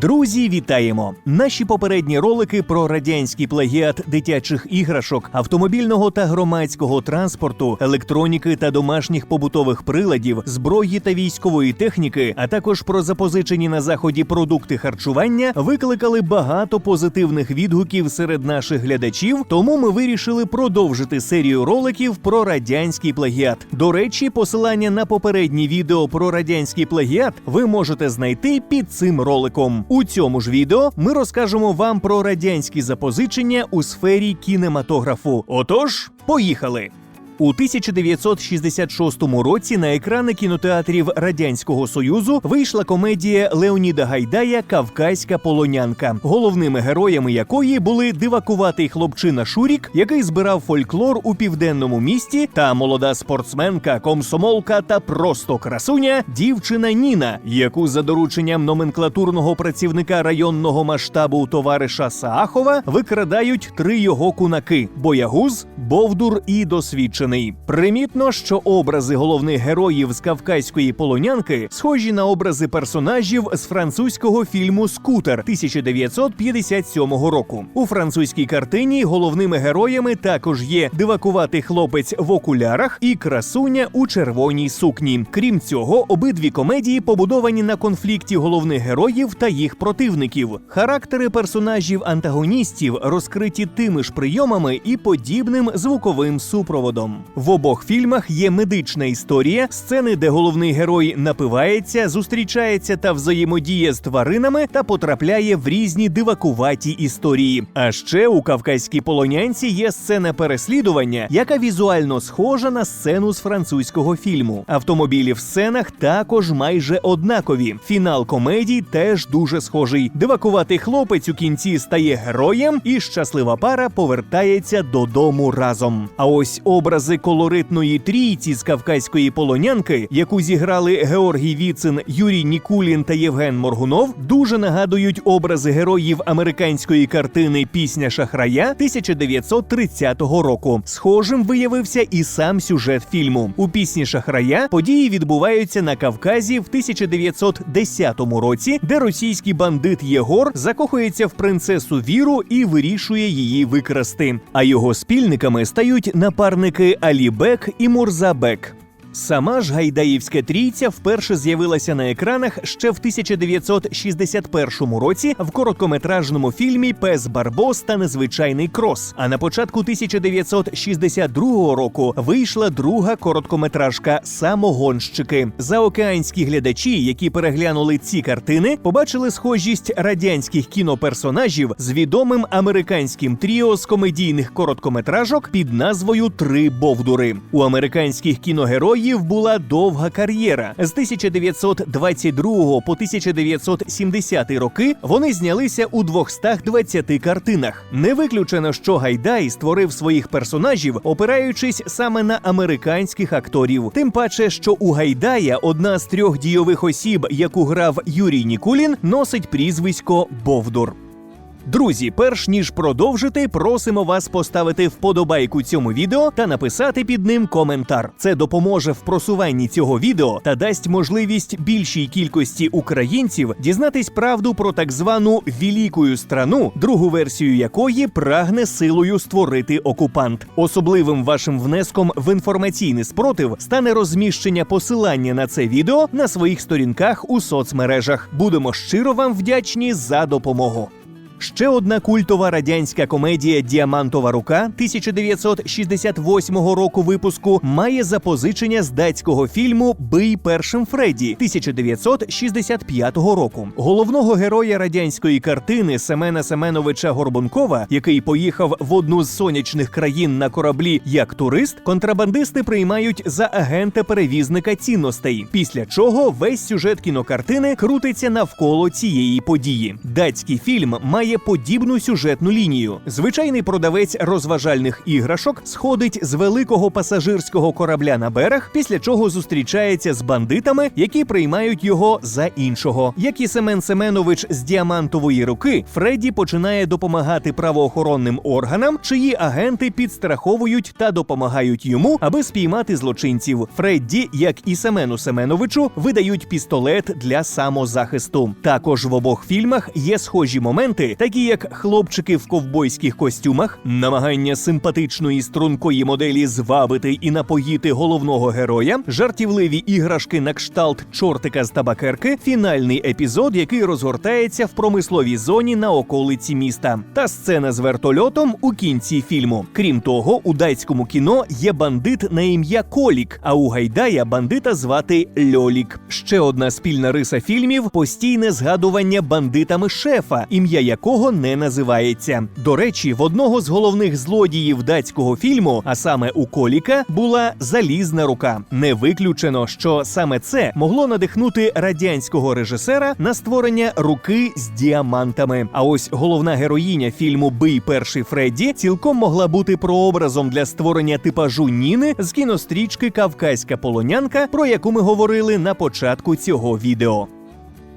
Друзі, вітаємо! Наші попередні ролики про радянський плагіат дитячих іграшок, автомобільного та громадського транспорту, електроніки та домашніх побутових приладів, зброї та військової техніки, а також про запозичені на заході продукти харчування, викликали багато позитивних відгуків серед наших глядачів. Тому ми вирішили продовжити серію роликів про радянський плагіат. До речі, посилання на попередні відео про радянський плагіат ви можете знайти під цим роликом. У цьому ж відео ми розкажемо вам про радянські запозичення у сфері кінематографу. Отож, поїхали! У 1966 році на екрани кінотеатрів Радянського Союзу вийшла комедія Леоніда Гайдая Кавказька полонянка, головними героями якої були дивакуватий хлопчина Шурік, який збирав фольклор у південному місті, та молода спортсменка, комсомолка та просто красуня дівчина Ніна, яку за дорученням номенклатурного працівника районного масштабу товариша Саахова викрадають три його кунаки: боягуз, бовдур і досвідчений. Примітно, що образи головних героїв з кавказької полонянки схожі на образи персонажів з французького фільму Скутер 1957 року. У французькій картині головними героями також є дивакуватий хлопець в окулярах і красуня у червоній сукні. Крім цього, обидві комедії побудовані на конфлікті головних героїв та їх противників. Характери персонажів антагоністів розкриті тими ж прийомами і подібним звуковим супроводом. В обох фільмах є медична історія, сцени, де головний герой напивається, зустрічається та взаємодіє з тваринами та потрапляє в різні дивакуваті історії. А ще у кавказькій полонянці є сцена переслідування, яка візуально схожа на сцену з французького фільму. Автомобілі в сценах також майже однакові. Фінал комедії теж дуже схожий. Дивакуватий хлопець у кінці стає героєм, і щаслива пара повертається додому разом. А ось образи колоритної трійці з кавказької полонянки, яку зіграли Георгій Віцин, Юрій Нікулін та Євген Моргунов, дуже нагадують образи героїв американської картини Пісня шахрая 1930 року. Схожим виявився і сам сюжет фільму. У пісні шахрая події відбуваються на Кавказі в 1910 році, де російський бандит Єгор закохується в принцесу Віру і вирішує її викрасти. А його спільниками стають напарники Алібек і Мурзабек. Сама ж гайдаївська трійця вперше з'явилася на екранах ще в 1961 році в короткометражному фільмі Пес Барбос та незвичайний крос. А на початку 1962 року вийшла друга короткометражка Самогонщики. Заокеанські глядачі, які переглянули ці картини, побачили схожість радянських кіноперсонажів з відомим американським тріо з комедійних короткометражок під назвою Три Бовдури. У американських кіногероїв була довга кар'єра. З 1922 по 1970 роки вони знялися у 220 картинах. Не виключено, що Гайдай створив своїх персонажів, опираючись саме на американських акторів. Тим паче, що у Гайдая одна з трьох дійових осіб, яку грав Юрій Нікулін, носить прізвисько Бовдур. Друзі, перш ніж продовжити, просимо вас поставити вподобайку цьому відео та написати під ним коментар. Це допоможе в просуванні цього відео та дасть можливість більшій кількості українців дізнатись правду про так звану «Великую страну, другу версію якої прагне силою створити окупант. Особливим вашим внеском в інформаційний спротив стане розміщення посилання на це відео на своїх сторінках у соцмережах. Будемо щиро вам вдячні за допомогу. Ще одна культова радянська комедія Діамантова рука 1968 року випуску має запозичення з датського фільму Бий першим Фредді 1965 року. Головного героя радянської картини Семена Семеновича Горбункова, який поїхав в одну з сонячних країн на кораблі як турист, контрабандисти приймають за агента перевізника цінностей. Після чого весь сюжет кінокартини крутиться навколо цієї події. Датський фільм має має подібну сюжетну лінію. Звичайний продавець розважальних іграшок сходить з великого пасажирського корабля на берег, після чого зустрічається з бандитами, які приймають його за іншого. Як і Семен Семенович з діамантової руки, Фредді починає допомагати правоохоронним органам, чиї агенти підстраховують та допомагають йому, аби спіймати злочинців. Фредді, як і Семену Семеновичу, видають пістолет для самозахисту. Також в обох фільмах є схожі моменти, такі як хлопчики в ковбойських костюмах, намагання симпатичної стрункої моделі звабити і напоїти головного героя, жартівливі іграшки на кшталт чортика з табакерки, фінальний епізод, який розгортається в промисловій зоні на околиці міста, та сцена з вертольотом у кінці фільму. Крім того, у датському кіно є бандит на ім'я Колік, а у Гайдая бандита звати Льолік. Ще одна спільна риса фільмів постійне згадування бандитами шефа, ім'я якого не називається. До речі, в одного з головних злодіїв датського фільму, а саме у Коліка, була залізна рука. Не виключено, що саме це могло надихнути радянського режисера на створення руки з діамантами. А ось головна героїня фільму Бий перший Фредді цілком могла бути прообразом для створення типажу Ніни з кінострічки Кавказька полонянка, про яку ми говорили на початку цього відео.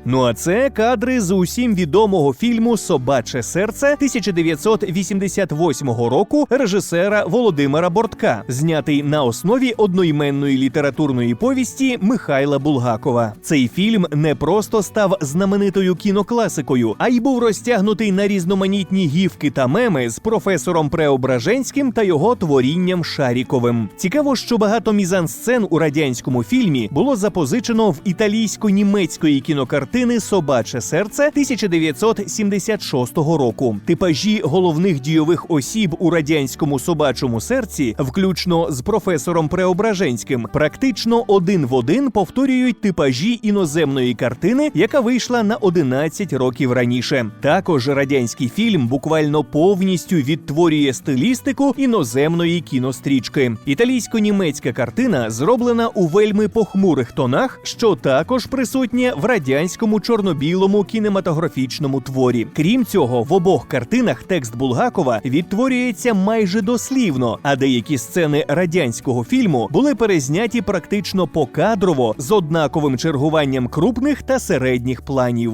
Ну а це кадри з усім відомого фільму Собаче серце 1988 року режисера Володимира Бортка, знятий на основі одноіменної літературної повісті Михайла Булгакова. Цей фільм не просто став знаменитою кінокласикою, а й був розтягнутий на різноманітні гівки та меми з професором Преображенським та його творінням Шаріковим. Цікаво, що багато мізансцен у радянському фільмі було запозичено в італійсько-німецької кінокартини Собаче серце 1976 року. Типажі головних дійових осіб у радянському собачому серці, включно з професором Преображенським, практично один в один повторюють типажі іноземної картини, яка вийшла на 11 років раніше. Також радянський фільм буквально повністю відтворює стилістику іноземної кінострічки. Італійсько-німецька картина зроблена у вельми похмурих тонах, що також присутнє в радянському чорно-білому кінематографічному творі. Крім цього, в обох картинах текст Булгакова відтворюється майже дослівно, а деякі сцени радянського фільму були перезняті практично покадрово з однаковим чергуванням крупних та середніх планів.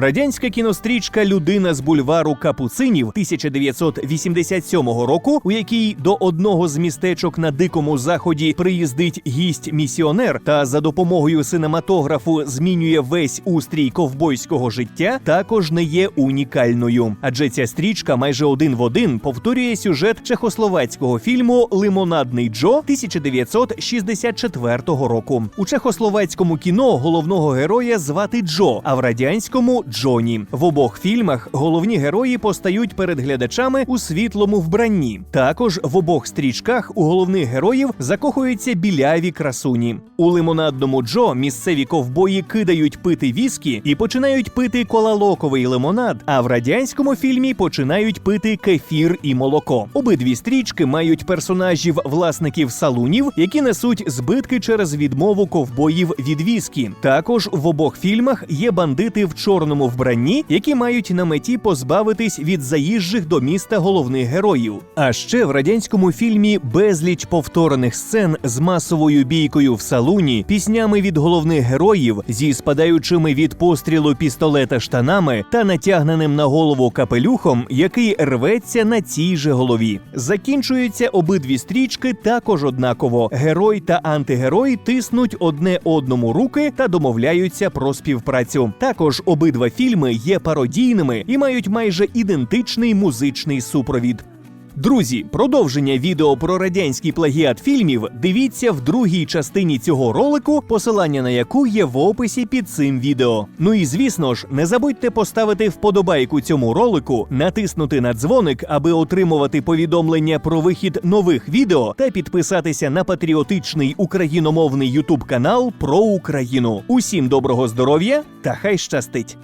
Радянська кінострічка Людина з бульвару Капуцинів 1987 року, у якій до одного з містечок на дикому заході приїздить гість-місіонер та за допомогою синематографу змінює весь устрій ковбойського життя, також не є унікальною. Адже ця стрічка майже один в один повторює сюжет чехословацького фільму Лимонадний Джо 1964 року. У чехословацькому кіно головного героя звати Джо, а в радянському Джоні. В обох фільмах головні герої постають перед глядачами у світлому вбранні. Також в обох стрічках у головних героїв закохуються біляві красуні. У лимонадному Джо місцеві ковбої кидають пити віскі і починають пити колалоковий лимонад. А в радянському фільмі починають пити кефір і молоко. Обидві стрічки мають персонажів власників салунів, які несуть збитки через відмову ковбоїв від віскі. Також в обох фільмах є бандити в чорному вбранні, які мають на меті позбавитись від заїжджих до міста головних героїв. А ще в радянському фільмі безліч повторених сцен з масовою бійкою в салуні, піснями від головних героїв, зі спадаючими від пострілу пістолета штанами та натягненим на голову капелюхом, який рветься на цій же голові. Закінчуються обидві стрічки також однаково. Герой та антигерой тиснуть одне одному руки та домовляються про співпрацю. Також обидва фільми є пародійними і мають майже ідентичний музичний супровід. Друзі, продовження відео про радянський плагіат фільмів дивіться в другій частині цього ролику, посилання на яку є в описі під цим відео. Ну і звісно ж, не забудьте поставити вподобайку цьому ролику, натиснути на дзвоник, аби отримувати повідомлення про вихід нових відео, та підписатися на патріотичний україномовний ютуб канал про Україну. Усім доброго здоров'я та хай щастить!